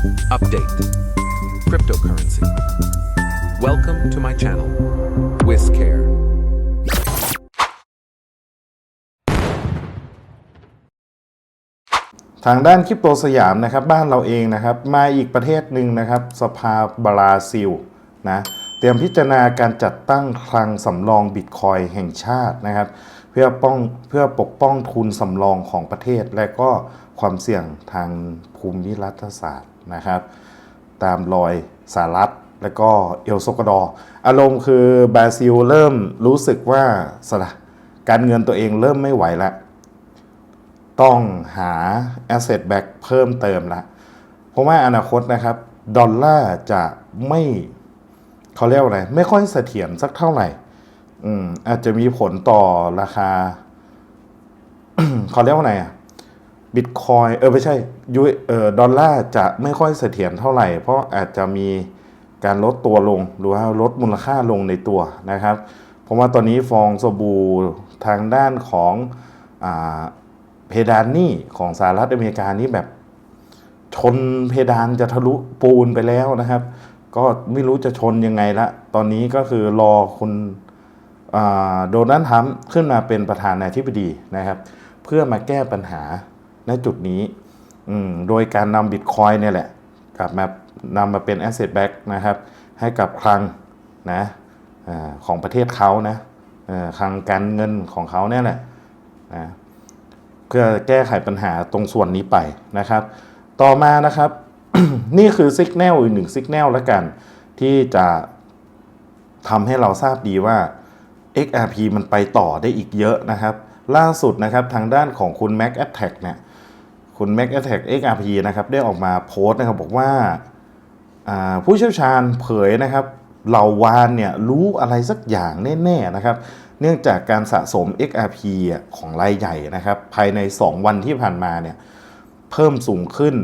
Update Cryptocurrency. Welcome to my channel, WizCare. ทางด้านคริปโตสยามนะครับบ้านเราเองนะครับมาอีกประเทศหนึ่งนะครับสภาบราซิลนะเตรียมพิจารณาการจัดตั้งคลังสำรองบิตคอยแห่งชาตินะครับเพื่อป้องเพื่อปกป้องทุนสำรองของประเทศ และก็ความเสี่ยงทางภูมิรัฐศาสตร์ นะครับ ตามรอยสหรัฐและก็เอลโซกดอร์อารมณ์คือบราซิลเริ่มรู้สึกว่าสถาการเงินตัวเองเริ่มไม่ไหวแล้วต้องหา asset back เพิ่มเติมละเพราะว่าอนาคตนะครับ ดอลลาร์จะไม่เขาเรียกว่าอะไร ไม่ค่อยเสถียรสักเท่าไหร่อืมอาจจะมีผลต่อราคาเขาเรียกว่าไงอะ บิตคอยเออไม่ใช่ยูเออดอลลาร์จะไม่ค่อยเสถียรเท่าไหร่ เพราะอาจจะมีการลดตัวลงหรือว่าลดมูลค่าลงในตัวนะครับ เพราะว่าตอนนี้ฟองสบู่ทางด้านของอเพดานหนี้ของสหรัฐอเมริกานี่แบบชนเพดานจะทะลุปูนไปแล้วนะครับ ก็ไม่รู้จะชนยังไงละ ตอนนี้ก็คือรอคุณโดนัลด์ทรัมป์ขึ้นมาเป็นประธานาธิบดีนะครับ เพื่อมาแก้ปัญหา ณจุดนี้โดยการนำบิตคอยเนี่ยแหละ กลับมานำมาเป็น asset back นะครับ ให้กับคลังนะอของประเทศเขานะคลังการเงินของเขาเนี่ยแหละนะเพื่อแก้ไขปัญหาตรงส่วนนี้ไปนะครับ ต่อมานะครับ นี่คือสัญญาณอีกหนึ่งสัญญาณแล้วกัน ที่จะทำให้เราทราบดีว่า XRP มันไปต่อได้อีกเยอะนะครับ ล่าสุดนะครับทางด้านของคุณ Mac Attack เนี่ย คุณ Mac Attack XRP นะครับได้ออกมาโพสต์นะครับบอกว่าาผู้เชี่ยวชาญเผยนะครับเหล่าวานเนี่ยรู้อะไรสักอย่างแน่ๆนะครับ เนื่องจากการสะสม XRP ของรายใหญ่นะครับ ภายใน 2 วันที่ผ่านมาเนี่ยเพิ่มสูงขึ้น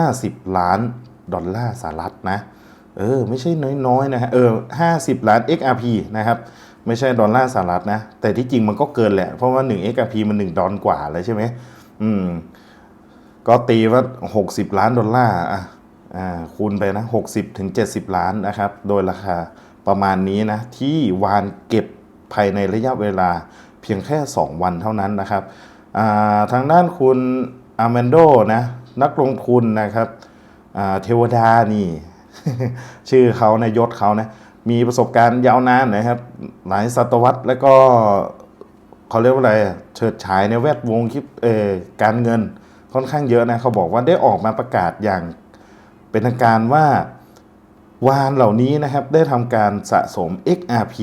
50 ล้านดอลลาร์สหรัฐนะ เออ ไม่ใช่น้อยๆนะฮะเออ50 ล้าน XRP นะครับ ไม่ใช่ดอลลาร์สหรัฐนะ แต่ที่จริงมันก็เกินแหละ เพราะว่า 1 XRP มัน 1 ดอลกว่าเลยใช่ไหมอืม ก็ตีว่า 60 ล้านดอลลาร์อะอ่าคูณไปนะ 60ถึง70 ล้านนะครับ โดยราคาประมาณนี้นะ ที่วานเก็บภายในระยะเวลาเพียงแค่ 2 วันเท่านั้นนะครับาทางด้านคุณอาร์แมนโดนะนักลงทุนนะครับเทวดานี่ ชื่อเขานะยศเขานะมีประสบการณ์ยาวนานนะครับ หลายศตวรรษแล้วก็เขาเรียกว่าอะไรเฉิดฉายในแวดวงคลิปเอการเงิน ค่อนข้างเยอะนะเขาบอกว่าได้ออกมาประกาศอย่างเป็นทางการว่าวานเหล่านี้นะครับได้ทำการสะสม XRP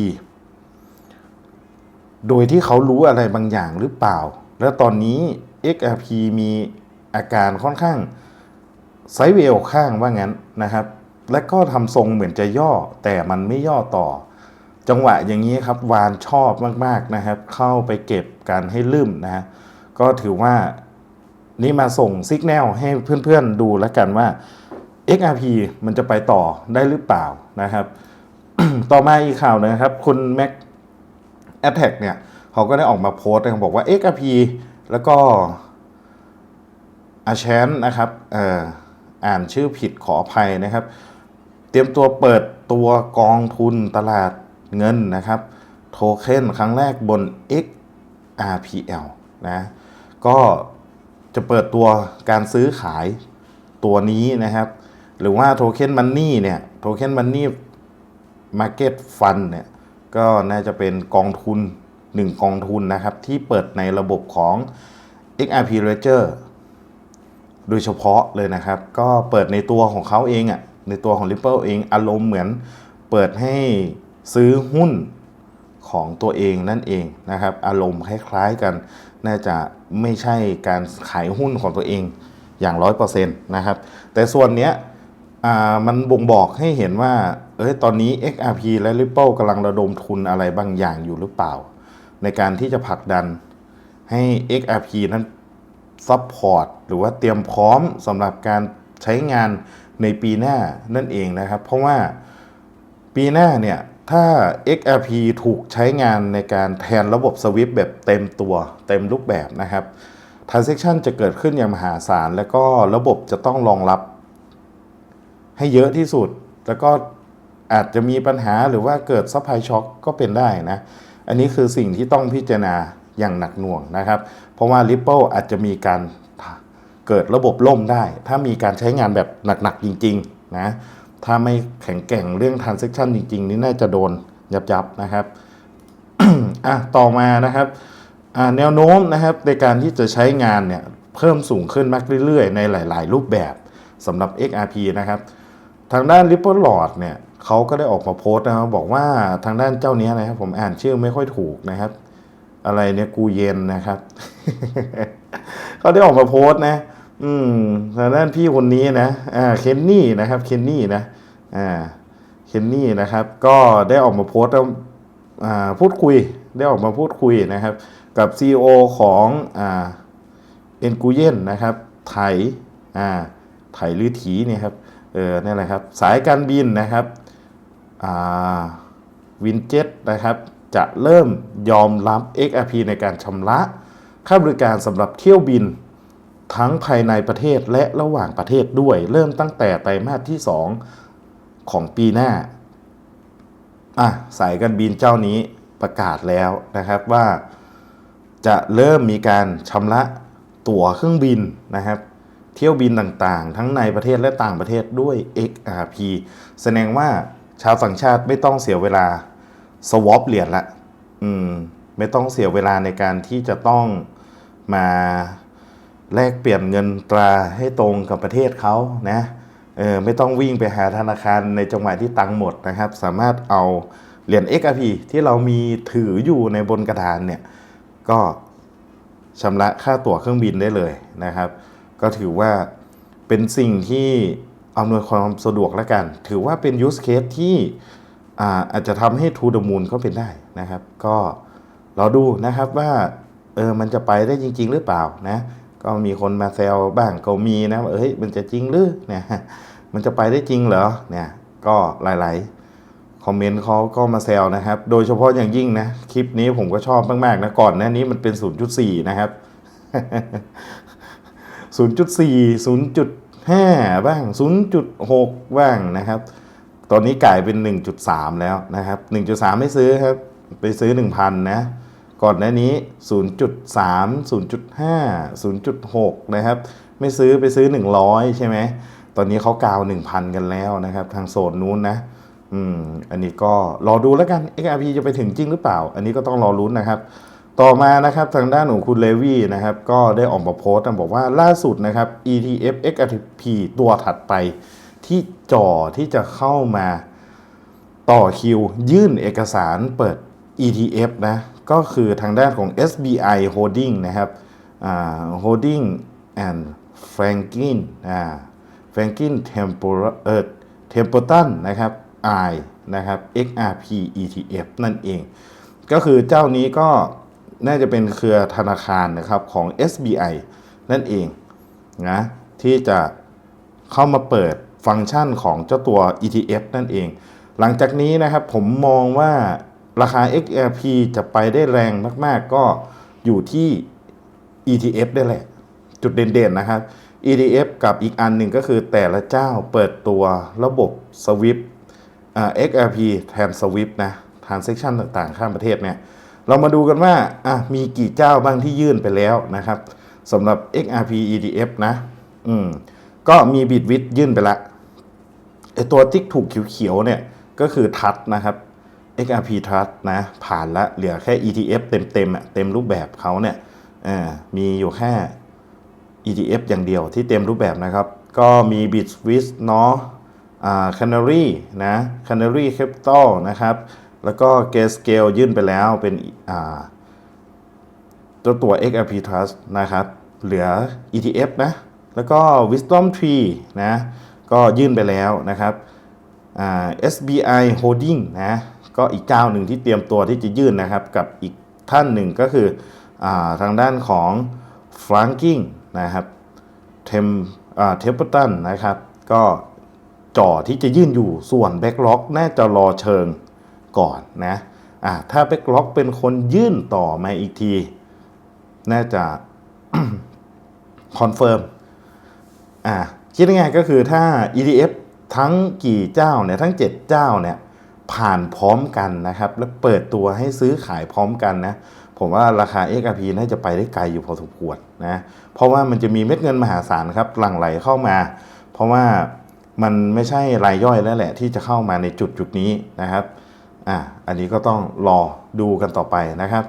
โดยที่เขารู้อะไรบางอย่างหรือเปล่า แล้วตอนนี้ XRP มีอาการค่อนข้างไซเวลข้างว่างั้นนะครับ และก็ทำทรงเหมือนจะย่อแต่มันไม่ย่อต่อ จังหวะอย่างนี้ครับวานชอบมากๆนะครับ เข้าไปเก็บกันให้ลืมนะก็ถือว่า นี่มาส่งสัญญาณให้เพื่อนๆดูแล้วกันว่า XRP มันจะไปต่อได้หรือเปล่านะครับ ต่อมาอีกข่าวนะครับ คุณ Mac Attack เนี่ยเขาก็ได้ออกมาโพสต์นะครับบอกว่า XRP แล้วก็อาแชนนะครับอ่ออ่านชื่อผิดขออภัยนะครับ เตรียมตัวเปิดตัวกองทุนตลาดเงินนะครับ โทเค็นครั้งแรกบน XRPL นะ ก็ จะเปิดตัวการซื้อขายตัวนี้นะครับ หรือว่าโทเค็นมันนี่เนี่ยโทเค็นมันนี่มาร์เก็ตฟันเนี่ยก็น่าจะเป็นกองทุน 1 กองทุนนะครับ ที่เปิดในระบบของ XRP Ledger โดยเฉพาะเลยนะครับ ก็เปิดในตัวของเขาเองอะ่ะในตัวของ Ripple เองอารมณ์เหมือนเปิดให้ซื้อหุ้นของตัวเองนั่นเองนะครับ อารมณ์คล้ายๆกัน น่าจะไม่ใช่การขายหุ้นของตัวเองอย่างร้อยเปอร์เซ็นต์นะครับ แต่ส่วนเนี้ยมันบ่งบอกให้เห็นว่าเอ้ยตอนนี้ XRP และ Ripple กำลังระดมทุนอะไรบางอย่างอยู่หรือเปล่า ในการที่จะผลักดันให้ XRP นั้นซัพพอร์ตหรือว่าเตรียมพร้อมสำหรับการใช้งานในปีหน้านั่นเองนะครับ เพราะว่าปีหน้าเนี่ย ถ้า XRP ถูกใช้งานในการแทนระบบ SWIFT แบบเต็มตัวเต็มรูปแบบนะครับ transaction จะเกิดขึ้นอย่างมหาศาล แล้วก็ระบบจะต้องรองรับ ให้เยอะที่สุด แล้วก็อาจจะมีปัญหาหรือว่าเกิดซัพพลายช็อคก็เป็นได้นะ อันนี้คือสิ่งที่ต้องพิจารณาอย่างหนักหน่วงนะครับ เพราะว่า Ripple อาจจะมีการเกิดระบบล่มได้ ถ้ามีการใช้งานแบบหนักๆจริง ๆ นะ ถ้าไม่แข็งแกร่งเรื่อง transaction จริง ๆ นี่น่าจะโดนยับๆนะครับอะต่อมานะครับแนวโน้มนะครับในการที่จะใช้งานเนี่ยเพิ่มสูงขึ้นมากเรื่อย ๆ ในหลาย ๆ รูปแบบสำหรับ XRP นะครับ ทางด้าน Ripple Lord เนี่ยเขาก็ได้ออกมาโพสต์นะครับบอกว่าทางด้านเจ้านี้นะครับผมอ่านชื่อไม่ค่อยถูกนะครับ อะไรเนี่ยกูเย็นนะครับเขาได้ออกมาโพสต์นะ อืมทางด้านพี่คนนี้นะอ่าเคนนี่นะครับเคนนี่นะอ่าเคนนี่นะครับ ก็ได้ออกมาโพสต์แล้วอ่าพูดคุยได้ออกมาพูดคุยนะครับ กับ CEO ของอ่าเอ็นกูเยนนะครับ ไถอ่าไถหรือถีเนี่ยครับเออนี่แหละครับ สายการบินนะครับอ่าวินเจ็ตนะครับ จะเริ่มยอมรับ XRP ในการชำระค่าบริการสำหรับเที่ยวบิน ทั้งภายในประเทศและระหว่างประเทศด้วย เริ่มตั้งแต่ไตรมาสที่ 2 ของปีหน้าอะสายการบินเจ้านี้ประกาศแล้วนะครับว่าจะเริ่มมีการชำระตั๋วเครื่องบินนะครับ เที่ยวบินต่างๆ ทั้งในประเทศและต่างประเทศด้วย XRP แสดงว่าชาวต่างชาติไม่ต้องเสียเวลาสวอปเหรียญละ อืม ไม่ต้องเสียเวลาในการที่จะต้องมา แลกเปลี่ยนเงินตราให้ตรงกับประเทศเขานะเออไม่ต้องวิ่งไปหาธนาคารในจังหวะที่ตังหมดนะครับ สามารถเอาเหรียญ XRP ที่เรามีถืออยู่ในบนกระดานเนี่ย ก็ชำระค่าตั๋วเครื่องบินได้เลยนะครับ ก็ถือว่าเป็นสิ่งที่อำนวยความสะดวกแล้วกัน ถือว่าเป็น use case ที่อาอาจจะทำให้ to the moon ก็เป็นได้นะครับ ก็เราดูนะครับว่าเออมันจะไปได้จริง ๆ หรือเปล่านะ ก็มีคนมาแซวบ้างก็มีนะว่าเอ้ยมันจะจริงหรือเนี่ยมันจะไปได้จริงเหรอเนี่ยก็หลาย ๆ คอมเมนต์เขาก็มาแซวนะครับ โดยเฉพาะอย่างยิ่งนะ คลิปนี้ผมก็ชอบมาก ๆ นะ ก่อนหน้านี้มันเป็น 0.4 นะครับ 0.4 0.5 บ้าง 0.6 บ้างนะครับ ตอนนี้กลายเป็น 1.3 แล้วนะครับ 1.3 ไม่ซื้อครับ ไปซื้อ 1,000 นะ ก่อนหน้านี้ 0.3 0.5 0.6 นะครับ ไม่ซื้อไปซื้อ 100 ใช่ไหม ตอนนี้เขากาว 1,000 กันแล้วนะครับ ทางโซนนู้นนะ อืม อันนี้ก็รอดูแล้วกัน XRP จะไปถึงจริงหรือเปล่า อันนี้ก็ต้องรอลุ้นนะครับ ต่อมานะครับทางด้านของคุณเลวี่นะครับ ก็ได้ออกมาโพสต์บอกว่าล่าสุดนะครับ ETF XRP ตัวถัดไปที่จ่อที่จะเข้ามาต่อคิวยื่นเอกสารเปิด ETF นะ ก็คือทางด้านของ SBI Holding นะครับ Holding and Franklin อ่า Franklin Tempor เอ่อ Templeton นะครับ I นะครับ XRP ETF นั่นเอง ก็คือเจ้านี้ก็น่าจะเป็นเครือธนาคารนะครับของ SBI นั่นเองนะที่จะเข้ามาเปิดฟังก์ชันของเจ้าตัว ETF นั่นเอง หลังจากนี้นะครับผมมองว่า ราคา XRP จะไปได้แรงมากๆ ก็อยู่ที่ ETF ได้แหละ จุดเด่นๆนะครับ ETF กับอีกอันหนึ่งก็คือแต่ละเจ้าเปิดตัวระบบ SWIFT XRP แทน SWIFT นะ transaction ต่างๆ ข้ามประเทศเนี่ย เรามาดูกันว่าอะมีกี่เจ้าบ้างที่ยื่นไปแล้วนะครับสำหรับ XRP ETF นะ อืม ก็มีบิดวิดยื่นไปละไอตัวติ๊กถูกเขียวๆเนี่ยก็คือทัดนะครับ XRP Trust นะผ่านละเหลือแค่ ETF เต็มๆอะเต็มรูปแบบเขาเนี่ยมีอยู่แค่ ETF อย่างเดียวที่เต็มรูปแบบนะครับ ก็มี b i t s w i s เนาะอ่า Canary นะ Canary Capital นะครับ แล้วก็ g a s c a l e ยื่นไปแล้วเป็นตัวตัว XRP Trust นะครับ เหลือ ETF นะ แล้วก็ Wisdom Tree นะ ก็ยื่นไปแล้วนะครับอ่า SBI Holding นะ ก็อีกเจ้าหนึ่งที่เตรียมตัวที่จะยื่นนะครับ กับอีกท่านหนึ่งก็คืออาทางด้านของ Franking นะครับเทมเทมเปอร์ตันนะครับ ก็จ่อที่จะยื่นอยู่ส่วนแบ็กล็อกน่าจะรอเชิงก่อนนะอ่าถ้าแบ็กล็อกเป็นคนยื่นต่อมาอีกที น่าจะคอนเฟิร์มอ่าคิดง่ายก็คือถ้า ETF ทั้งกี่เจ้าเนี่ยทั้ง 7 เจ้าเนี่ย ผ่านพร้อมกันนะครับ แล้วเปิดตัวให้ซื้อขายพร้อมกันนะผมว่าราคา XRP น่าจะไปได้ไกลอยู่พอสมควรนะเพราะว่ามันจะมีเม็ดเงินมหาศาลครับหลั่งไหลเข้ามา เพราะว่ามันไม่ใช่รายย่อยแล้วแหละ ที่จะเข้ามาในจุดจุดนี้นะครับอะอันนี้ก็ต้องรอดูกันต่อไปนะครับ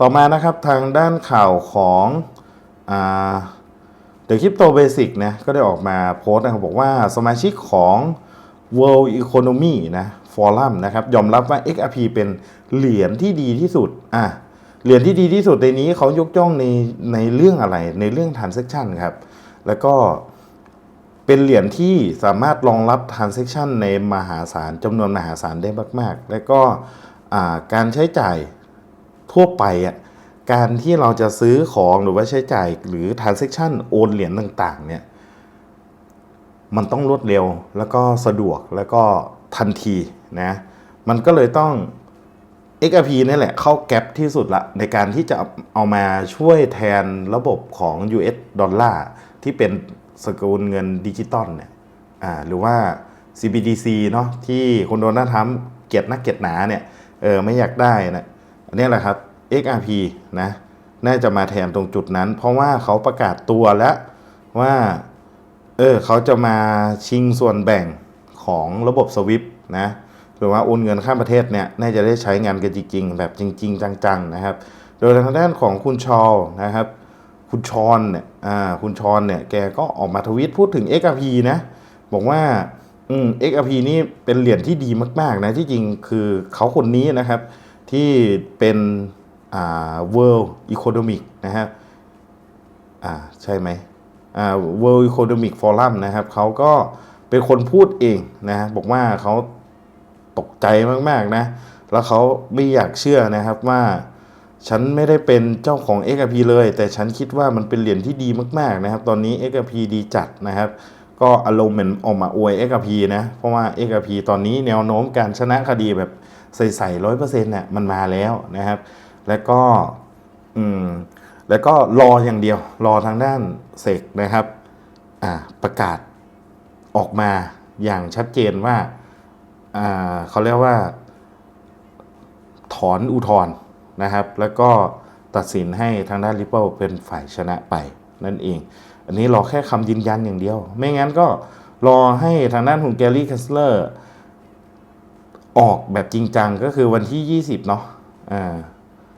ต่อมานะครับทางด้านข่าวของอ่า The Crypto Basic นะก็ได้ออกมาโพสต์นะครับบอกว่าสมาชิกของ World Economy นะ ฟอรัมนะครับยอมรับว่า XRP เป็นเหรียญที่ดีที่สุดอะเหรียญที่ดีที่สุดในนี้เขายกย่องในในเรื่องอะไรในเรื่อง transaction ครับ แล้วก็เป็นเหรียญที่สามารถรองรับ transaction ในมหาศาลจำนวนมหาศาลได้มาก ๆ แล้วก็อ่าการใช้จ่ายทั่วไปอะการที่เราจะซื้อของหรือว่าใช้จ่ายหรือ transaction โอนเหรียญต่าง ๆ เนี่ย มันต้องรวดเร็วแล้วก็สะดวกแล้วก็ทันที นะมันก็เลยต้อง XRP นี่แหละเข้าแก๊ปที่สุดละในการที่จะเอามาช่วยแทนระบบของ US ดอลลาร์ที่เป็นสกุลเงินดิจิตอลเนี่ยอ่าหรือว่า CBDC เนาะที่คุณโดนัลด์ทรัมป์เกลียดนักเกลียดหนาเนี่ยเออไม่อยากได้นะอันนี้แหละครับ XRP นะน่าจะมาแทนตรงจุดนั้น เพราะว่าเขาประกาศตัวแล้วว่าเออเขาจะมาชิงส่วนแบ่งของระบบสวิปนะ หรือว่าโอนเงินข้ามประเทศเนี่ยน่าจะได้ใช้งานกันจริง ๆ แบบจริง ๆ จังๆนะครับ โดยทางด้านของคุณชอลนะครับ คุณชอนเนี่ยอ่าคุณชอนเนี่ยแกก็ออกมาทวีตพูดถึง XRP นะบอกว่าอืม XRP นี่เป็นเหรียญที่ดีมาก ๆ นะที่จริงคือเขาคนนี้นะครับที่เป็นอ่า World Economic นะครับอ่าใช่ไหมอ่า World Economic Forum นะครับเขาก็เป็นคนพูดเองนะบอกว่าเขา ตกใจมากๆนะ แล้วเขาไม่อยากเชื่อนะครับว่าฉันไม่ได้เป็นเจ้าของ XRP เลย แต่ฉันคิดว่ามันเป็นเหรียญที่ดีมากๆนะครับ ตอนนี้ XRP ดีจัดนะครับ ก็อารมณ์เหมือนออกมาอวย XRP นะ เพราะว่า XRP ตอนนี้แนวโน้มการชนะคดีแบบใส่ๆร้อยเปอร์เซ็นต์น่ะมันมาแล้วนะครับ แล้วก็อืมแล้วก็รออย่างเดียว รอทางด้านเสกนะครับ อ่าประกาศออกมาอย่างชัดเจนว่า เขาเรียกว่า ถอนอุทธรณ์นะครับ แล้วก็ตัดสินให้ทางด้าน Ripple เป็นฝ่ายชนะไปนั่นเอง อันนี้รอแค่คำยืนยันอย่างเดียว ไม่งั้นก็รอให้ทางด้านของแกลลี่แคสเลอร์ออกแบบจริงจังก็คือวันที่ 20 เนาะอ่า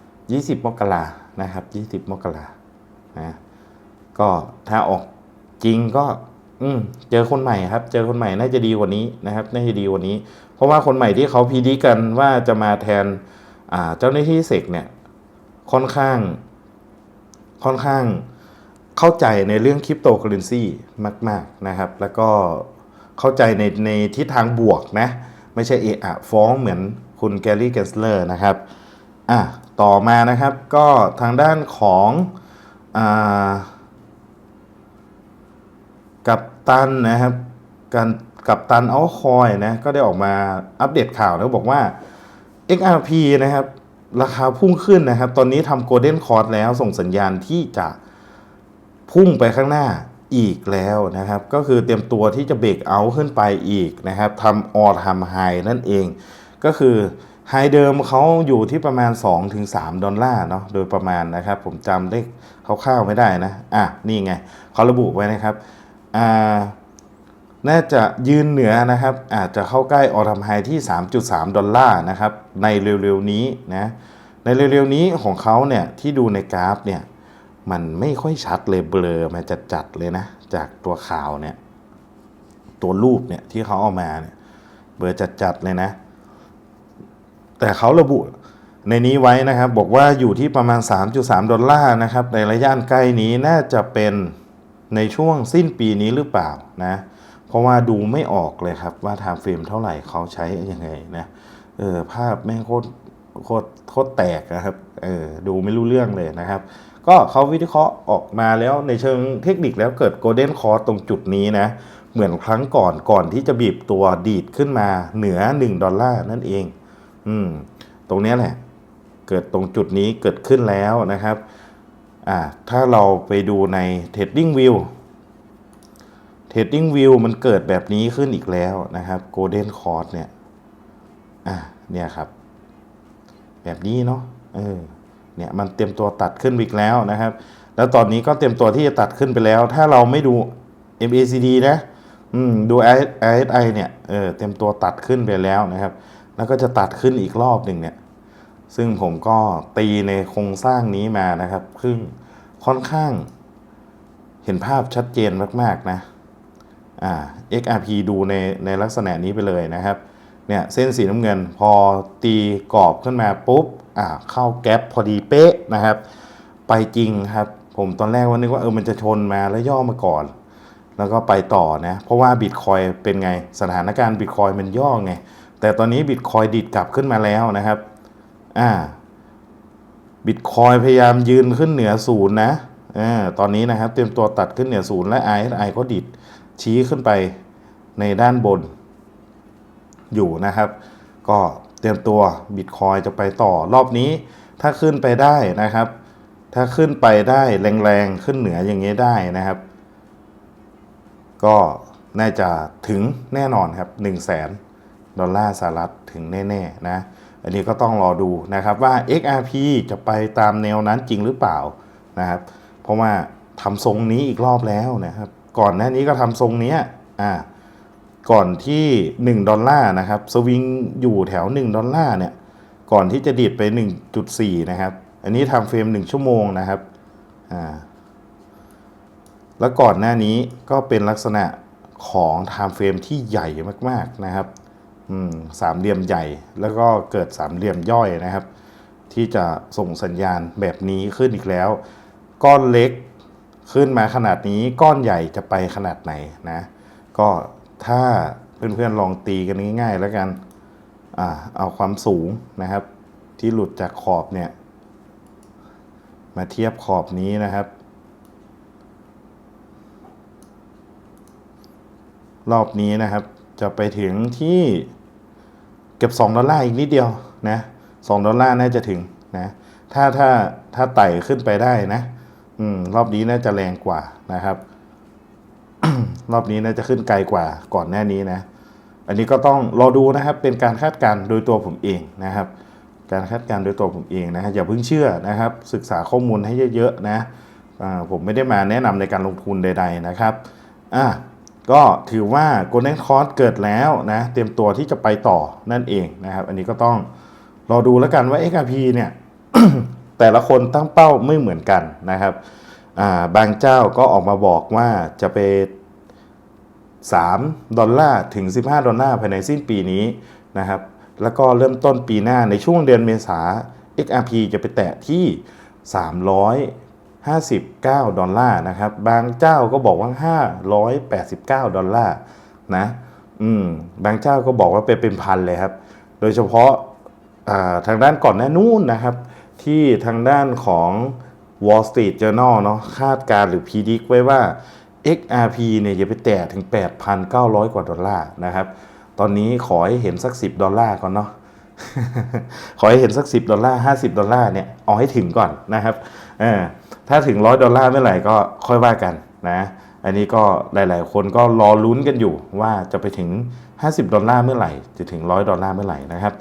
20 มกรานะครับ 20 มกรานะก็ถ้าออกจริงก็ อืมเจอคนใหม่ครับ เจอคนใหม่น่าจะดีกว่านี้นะครับ น่าจะดีกว่านี้ เพราะว่าคนใหม่ที่เขาพีดีกันว่าจะมาแทนอ่าเจ้าหน้าที่เสกเนี่ย ค่อนข้าง ค่อนข้างเข้าใจในเรื่องคริปโตเคอเรนซีมาก ๆนะครับ แล้วก็เข้าใจในในทิศทางบวกนะ ไม่ใช่เอะอะฟ้องเหมือนคุณแกลลี่เกสเลอร์นะครับอะต่อมานะครับก็ทางด้านของอ่า กับตันนะครับการกับตันเอาคอยนะก็ได้ออกมาอัปเดตข่าวแล้วบอกว่า XRP นะครับราคาพุ่งขึ้นนะครับ ตอนนี้ทำโกลเด้นคอร์สแล้วส่งสัญญาณที่จะพุ่งไปข้างหน้าอีกแล้วนะครับ ก็คือเตรียมตัวที่จะเบรกเอาขึ้นไปอีกนะครับทำออทำไฮนั่นเอง ก็คือไฮเดิมเขาอยู่ที่ประมาณ 2-3 ดอลลาร์เนาะโดยประมาณนะครับ ผมจำได้คร่าวๆไม่ได้นะ อะ นี่ไงเขาระบุไว้นะครับ อาน่าจะยืนเหนือนะครับ อาจจะเข้าใกล้ออทำไฮที่ 3.3 ดอลลาร์นะครับ ในเร็วๆนี้นะในเร็วๆนี้ของเขาเนี่ยที่ดูในกราฟเนี่ยมันไม่ค่อยชัดเลยเบลอมาจัดๆเลยนะ จากตัวข่าวเนี่ยตัวรูปเนี่ยที่เขาเอามาเนี่ยเบลอจัดๆเลยนะ แต่เขาระบุในนี้ไว้นะครับ บอกว่าอยู่ที่ประมาณ 3.3 ดอลลาร์นะครับ ในระยะใกล้นี้น่าจะเป็น ในช่วงสิ้นปีนี้หรือเปล่านะ เพราะว่าดูไม่ออกเลยครับว่าไทม์เฟรมเท่าไหร่เขาใช้ยังไงนะเออภาพแม่งโคตรโคตรโคตรแตกนะครับเออดูไม่รู้เรื่องเลยนะครับ ก็เขาวิเคราะห์ออกมาแล้วในเชิงเทคนิคแล้วเกิดโกลเด้นคอร์ตรงจุดนี้นะ เหมือนครั้งก่อนก่อนที่จะบีบตัวดีดขึ้นมาเหนือ 1 ดอลลาร์นั่นเอง อืม ตรงเนี้ยแหละ เกิดตรงจุดนี้เกิดขึ้นแล้วนะครับ อ่าถ้าเราไปดูใน Trading View Trading View มันเกิดแบบนี้ขึ้นอีกแล้วนะครับ Golden c o r d เนี่ยอะเนี่ยครับ แบบนี้เนาะเออเนี่ยมันเตรียมตัวตัดขึ้นอีกแล้วนะครับ แล้วตอนนี้ก็เตรียมตัวที่จะตัดขึ้นไปแล้ว ถ้าเราไม่ดู MACD นะอืมดู RSI เนี่ยเออเตรียมตัวตัดขึ้นไปแล้วนะครับ แล้วก็จะตัดขึ้นอีกรอบหนึ่งเนี่ย ซึ่งผมก็ตีในโครงสร้างนี้มานะครับซึ่งค่อนข้างเห็นภาพชัดเจนมาก ๆ นะ อ่า XRP ดูในในลักษณะนี้ไปเลยนะครับ เนี่ยเส้นสีน้ำเงินพอตีกรอบขึ้นมาปุ๊บ อ่า เข้าแก๊ปพอดีเป๊ะนะครับ ไปจริงครับ ผมตอนแรกว่านึกว่าเออมันจะชนมาแล้วย่อมาก่อน แล้วก็ไปต่อนะ เพราะว่าบิตคอยเป็นไง สถานการณ์บิตคอยมันย่อไง แต่ตอนนี้บิตคอยดิดกลับขึ้นมาแล้วนะครับ อ่าบิตคอยพยายามยืนขึ้นเหนือศูนย์นะอ่าตอนนี้นะครับเตรียมตัวตัดขึ้นเหนือศูนย์และ RSI ก็ดิดชี้ขึ้นไปในด้านบน อยู่นะครับ ก็เตรียมตัวบิตคอยจะไปต่อรอบนี้ ถ้าขึ้นไปได้นะครับ ถ้าขึ้นไปได้แรงๆ ขึ้นเหนืออย่างนี้ได้นะครับ ก็น่าจะถึงแน่นอนครับ1 0 0 0 0แสนดอลลาร์สหรัฐถึงแน่ๆนะ อันนี้ก็ต้องรอดูนะครับว่า XRP จะไปตามแนวนั้นจริงหรือเปล่านะครับ เพราะว่าทำทรงนี้อีกรอบแล้วนะครับ ก่อนหน้านี้ก็ทำทรงนี้อ่าก่อนที่ 1 ดอลลาร์นะครับ สวิงอยู่แถว 1 ดอลลาร์เนี่ย ก่อนที่จะดีดไป 1.4 นะครับ อันนี้ทำเฟรม 1 ชั่วโมงนะครับอ่าแล้วก่อนหน้านี้ก็เป็นลักษณะของไทม์เฟรมที่ใหญ่มากๆนะครับ สามเหลี่ยมใหญ่ แล้วก็เกิดสามเหลี่ยมย่อยนะครับ ที่จะส่งสัญญาณแบบนี้ขึ้นอีกแล้ว ก้อนเล็กขึ้นมาขนาดนี้ก้อนใหญ่จะไปขนาดไหนนะ ก็ถ้าเพื่อนๆลองตีกันง่ายๆ แล้วกันอเอาความสูงนะครับ ที่หลุดจากขอบเนี่ย มาเทียบขอบนี้นะครับ รอบนี้นะครับ จะไปถึงที่เก็บ2ดอลลาร์อีกนิดเดียวนะ2ดอลลาร์น่าจะถึงนะถ้าถ้าถ้าไต่ขึ้นไปได้นะอืมรอบนี้น่าจะแรงกว่านะครับ รอบนี้น่าจะขึ้นไกลกว่าก่อนหน้านี้นะ อันนี้ก็ต้องรอดูนะครับเป็นการคาดการณ์โดยตัวผมเองนะครับ การคาดการณ์โดยตัวผมเองนะฮะอย่าเพิ่งเชื่อนะครับ ศึกษาข้อมูลให้เยอะๆนะผมไม่ได้มาแนะนำในการลงทุนใด ๆนะครับอะ ก็ถือว่า Golden c o r s เกิดแล้วนะ เตรียมตัวที่จะไปต่อนั่นเองนะครับ อันนี้ก็ต้องรอดูแล้วกันว่า XRP เนี่ย แต่ละคนตั้งเป้าไม่เหมือนกันนะครับาบางเจ้าก็ออกมาบอกว่าจะไป 3 ดอลลาร์ถึง 15 ดอลลาร์ภายในสิ้นปีนี้นะครับ แล้วก็เริ่มต้นปีหน้าในช่วงเดือนเมษา XRP จะไปแตะที่ 359 ดอลลาร์นะครับ บางเจ้าก็บอกว่า 589 ดอลลาร์นะอืมบางเจ้าก็บอกว่าเป็นเป็นพันเลยครับ โดยเฉพาะาทางด้านก่อนหน้านู้นนะครับ ที่ทางด้านของ Wall Street Journal เนาะคาดการหรือพีดิกไว้ว่า XRP เนี่ยจะไปแตะถึง 8,900 กว่าดอลลาร์นะครับ ตอนนี้ขอให้เห็นสัก 10 ดอลลาร์ก่อนเนาะขอให้เห็นสัก 10 ดอลลาร์ 50 ดอลลาร์เนี่ย เอาให้ถึงก่อนนะครับเออ ถ้าถึงร้อยดอลลาร์เมื่อไหร่ก็ค่อยว่ากันนะอันนี้ก็หลาย ๆ คนก็รอลุ้นกันอยู่ว่าจะไปถึง 50 ดอลลาร์เมื่อไหร่ จะถึง 100 ดอลลาร์เมื่อไหร่นะครับ